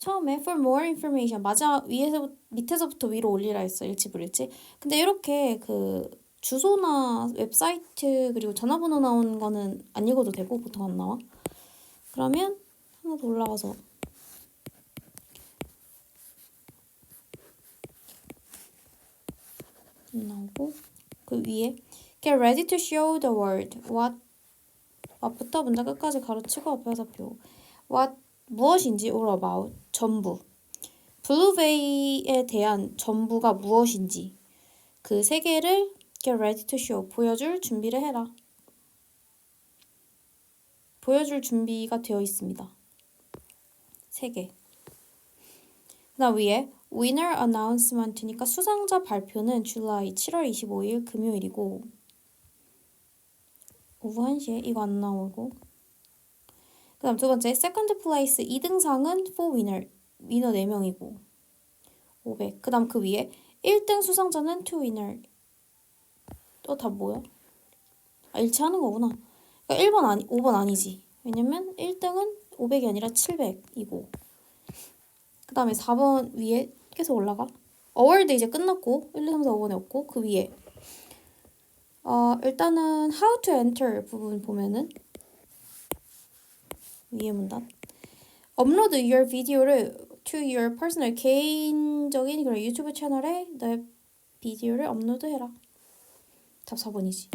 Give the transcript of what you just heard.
처음에 for more information 마지막 위에서 밑에서부터 위로 올리라 했어 일치 불일치. 근데 이렇게 그 주소나 웹사이트 그리고 전화번호 나온 거는 안 읽어도 되고 보통 안 나와. 그러면 하나 더 올라가서. 안 나오고 그 위에. get ready to show the world. what what부터 문장 끝까지 가로치고 앞에 화살표. what 무엇인지 about 전부. 블루베이에 대한 전부가 무엇인지. 그세 개를 get ready to show. 보여줄 준비를 해라. 보여줄 준비가 되어 있습니다. 세 개. 그다음 위에 winner announcement니까 수상자 발표는 July 7월 25일 금요일이고 오후 1시에 이거 안 나오고 그 다음 두 번째 second place 2등상은 for winner 위너 4명이고 500. 그 다음 그 위에 1등 수상자는 two winner. 또 다 뭐야? 아 일치하는 거구나. 그러니까 1번 아니 5번 아니지. 왜냐면 1등은 500이 아니라 700이고. 그 다음에 4번 위에 계속 올라가. 어월드 이제 끝났고 1, 2, 3, 4, 5번에 없고 그 위에. 어, 일단은 how to enter 부분 보면은 위에 문단. 업로드 your 비디오를 to your personal 개인적인 그런 유튜브 채널에 내 비디오를 업로드해라. 답 4번이지